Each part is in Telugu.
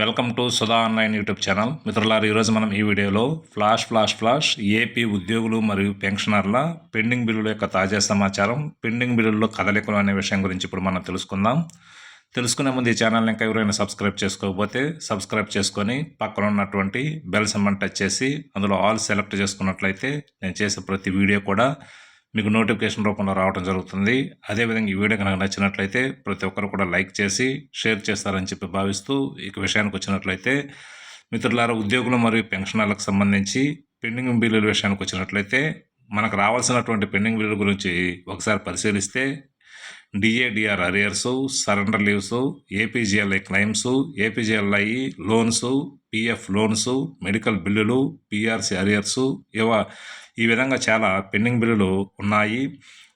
Welcome to Sudha online YouTube channel. మిత్రులారు ఈరోజు మనం ఈ వీడియోలో ఫ్లాష్ ఫ్లాష్ ఫ్లాష్ ఏపీ ఉద్యోగులు మరియు పెన్షనర్ల పెండింగ్ బిల్లుల యొక్క తాజా సమాచారం పెండింగ్ బిల్లుల్లో కదలికలు అనే విషయం గురించి ఇప్పుడు మనం తెలుసుకుందాం. తెలుసుకునే ముందు ఈ ఛానల్ ఇంకా ఎవరైనా సబ్స్క్రైబ్ చేసుకోకపోతే సబ్స్క్రైబ్ చేసుకొని పక్కన ఉన్నటువంటి బెల్ సమ్మన్ టచ్ చేసి అందులో ఆల్ సెలెక్ట్ చేసుకున్నట్లయితే నేను చేసే ప్రతి వీడియో కూడా మీకు నోటిఫికేషన్ రూపంలో రావడం జరుగుతుంది. అదేవిధంగా ఈ వీడియో కనుక నచ్చినట్లయితే ప్రతి ఒక్కరు కూడా లైక్ చేసి షేర్ చేస్తారని చెప్పి భావిస్తూ ఈ విషయానికి వచ్చినట్లయితే మిత్రులారా ఉద్యోగులు మరియు పెన్షనర్లకు సంబంధించి పెండింగ్ బిల్లుల విషయానికి వచ్చినట్లయితే మనకు రావాల్సినటువంటి పెండింగ్ బిల్లుల గురించి ఒకసారి పరిశీలిస్తే DA DR arrears surrender leaves APGLI claims APGLI loans PF loans medical బిల్లులు పిఆర్సీ అరియర్స్ ఇవ ఈ విధంగా చాలా పెండింగ్ బిల్లులు ఉన్నాయి.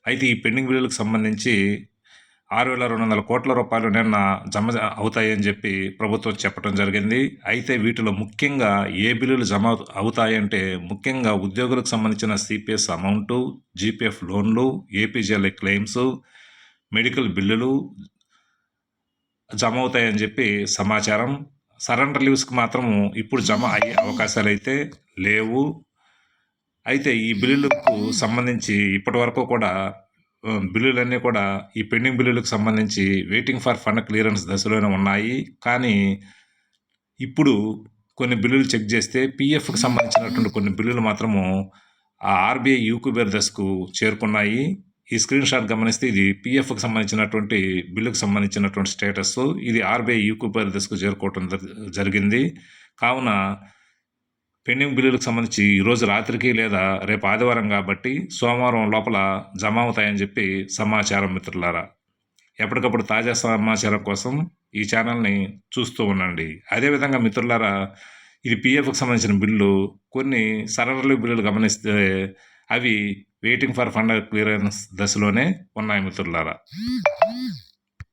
అయితే ఈ పెండింగ్ బిల్లులకు సంబంధించి ఆరు వేల రెండు వందల కోట్ల రూపాయలు నిన్న జమ అవుతాయని చెప్పి ప్రభుత్వం చెప్పడం జరిగింది. అయితే వీటిలో ముఖ్యంగా ఏ బిల్లులు జమ అవుతాయంటే ముఖ్యంగా ఉద్యోగులకు సంబంధించిన సిపిఎస్ అమౌంటు జీపీఎఫ్ లోన్లు ఏపీజీఎల్ఐ క్లెయిమ్స్ మెడికల్ బిల్లులు జమ అవుతాయని చెప్పి సమాచారం సరెండర్ లీవ్స్కి మాత్రం ఇప్పుడు జమ అయ్యే అవకాశాలు అయితే లేవు. అయితే ఈ బిల్లులకు సంబంధించి ఇప్పటి వరకు కూడా బిల్లులన్నీ కూడా ఈ పెండింగ్ బిల్లులకు సంబంధించి వెయిటింగ్ ఫర్ ఫండ్ క్లియరెన్స్ దశలోనే ఉన్నాయి. కానీ ఇప్పుడు కొన్ని బిల్లులు చెక్ చేస్తే పీఎఫ్కి సంబంధించినటువంటి కొన్ని బిల్లులు మాత్రము ఆ ఆర్బీఐ యూక్యూబేర్ దశకు చేరుకున్నాయి. ఈ స్క్రీన్ షాట్ గమనిస్తే ఇది పిఎఫ్కి సంబంధించినటువంటి బిల్లుకు సంబంధించినటువంటి స్టేటస్. ఇది ఆర్బీఐ యూకు పరిదశకు చేరుకోవటం జరిగింది. కావున పెండింగ్ బిల్లులకు సంబంధించి ఈరోజు రాత్రికి లేదా రేపు ఆదివారం కాబట్టి సోమవారం లోపల జమ అవుతాయని చెప్పి సమాచారం మిత్రులారా. ఎప్పటికప్పుడు తాజా సమాచారం కోసం ఈ ఛానల్ని చూస్తూ ఉండండి. అదేవిధంగా మిత్రులారా ఇది పిఎఫ్కి సంబంధించిన బిల్లు. కొన్ని సరళ బిల్లులు గమనిస్తే అవి వెయిటింగ్ ఫర్ ఫండ్ క్లియరెన్స్ దశలోనే ఉన్నాయి మిత్రులారా.